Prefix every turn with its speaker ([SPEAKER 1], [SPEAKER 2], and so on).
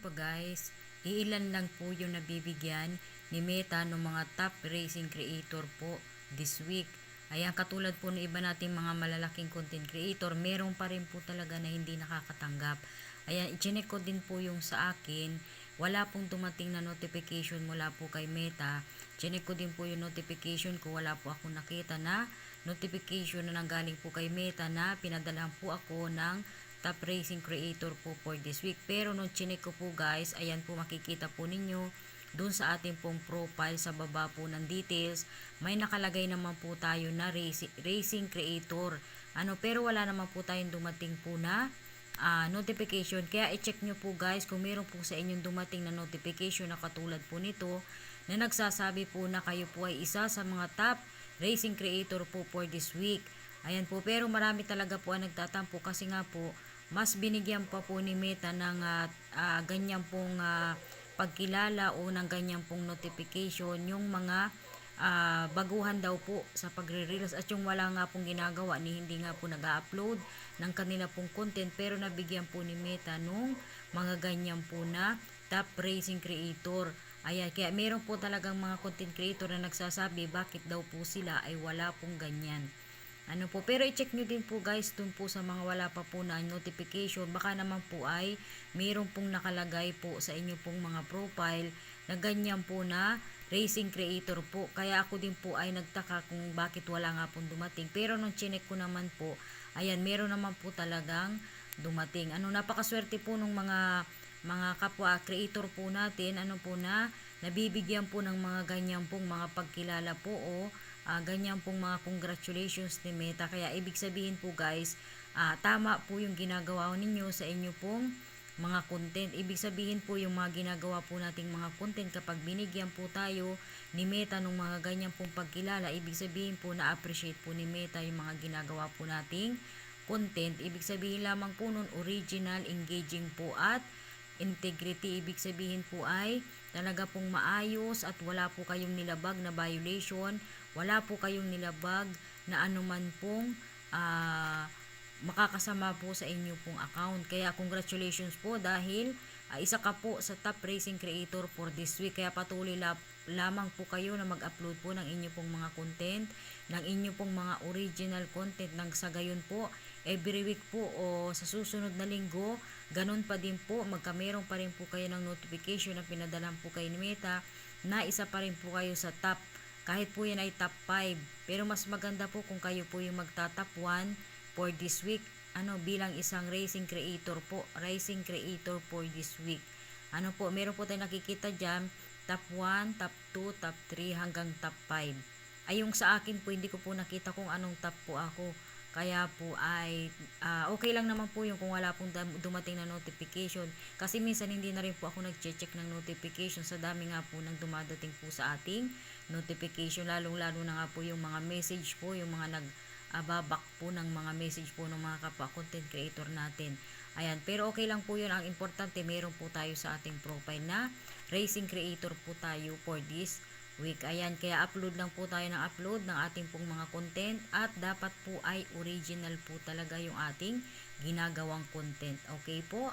[SPEAKER 1] pa guys, iilan lang po yung nabibigyan ni Meta ng mga top racing creator po this week. Ayan, katulad po ng iba nating mga malalaking content creator, meron pa rin po talaga na hindi nakakatanggap. Ayan, ichinek ko din po yung sa akin. Wala pong dumating na notification mula po kay Meta. Chinek ko din po yung notification ko. Wala po ako nakita na notification na nanggaling po kay Meta na pinadalahan po ako ng top racing creator po for this week. Pero nung chinek ko po guys, ayan po makikita po ninyo dun sa ating pong profile sa baba po ng details, may nakalagay naman po tayo na racing, racing creator. Ano, pero wala naman po tayong dumating po na ah, notification. Kaya i-check nyo po guys kung meron po sa inyong dumating na notification na katulad po nito na nagsasabi po na kayo po ay isa sa mga top racing creator po for this week. Ayan po, pero marami talaga po ang nagtatampo kasi nga po, mas binigyan pa po ni Meta ng ah, ah, ganyan pong ah, pagkilala o ng ganyan pong notification yung mga ah, baguhan daw po sa pagre-reels at yung wala nga pong ginagawa ni hindi nga po nag-upload ng kanila pong content pero nabigyan po ni Meta nung mga ganyan po na top racing creator. Ayan, kaya meron po talagang mga content creator na nagsasabi bakit daw po sila ay wala pong ganyan. Ano po, pero i-check nyo din po guys dun po sa mga wala pa po na notification. Baka naman po ay meron pong nakalagay po sa inyo pong mga profile na ganyan po na racing creator po. Kaya ako din po ay nagtaka kung bakit wala nga pong dumating. Pero nung chinek ko naman po, ayan, meron naman po talagang dumating. Ano, napakaswerte po nung mga mga kapwa creator po natin, ano po na, nabibigyan po ng mga ganyan pong mga pagkilala po o ah, ganyan pong mga congratulations ni Meta. Kaya ibig sabihin po guys, ah, tama po yung ginagawa ninyo sa inyo pong mga content. Ibig sabihin po yung mga ginagawa po nating mga content kapag binigyan po tayo ni Meta ng mga ganyan pong pagkilala, ibig sabihin po na-appreciate po ni Meta yung mga ginagawa po nating content. Ibig sabihin lamang po nun original, engaging po at integrity. Ibig sabihin po ay talaga pong maayos at wala po kayong nilabag na violation, wala po kayong nilabag na anuman pong ah, makakasama po sa inyo pong account. Kaya congratulations po dahil ah, isa ka po sa top racing creator for this week. Kaya patuloy la- lamang po kayo na mag-upload po ng inyo pong mga content, ng inyo pong mga original content nang sa gayon po every week po o sa susunod na linggo, ganun pa din po, magkameron pa rin po kayo ng notification na pinadalan po kayo ni Meta na isa pa rin po kayo sa top. Kahit po yan ay top 5 pero mas maganda po kung kayo po yung magta-top 1 for this week. Ano bilang isang racing creator po. Racing creator for this week. Ano po meron po tayong nakikita dyan top 1 top 2 top 3 hanggang top 5 ay yung sa akin po hindi ko po nakita kung anong top po ako kaya po ay ah, okay lang naman po yung kung wala pong dumating na notification kasi minsan hindi na rin po ako nag-check ng notification sa dami nga po ng dumadating po sa ating notification lalong lalo na nga po yung mga message po yung mga nag ababak po ng mga message po ng mga kapwa content creator natin. Ayan, pero okay lang po yun. Ang importante, meron po tayo sa ating profile na racing creator po tayo for this week. Ayan, kaya upload lang po tayo ng upload ng ating pong mga content at dapat po ay original po talaga yung ating ginagawang content. Okay po?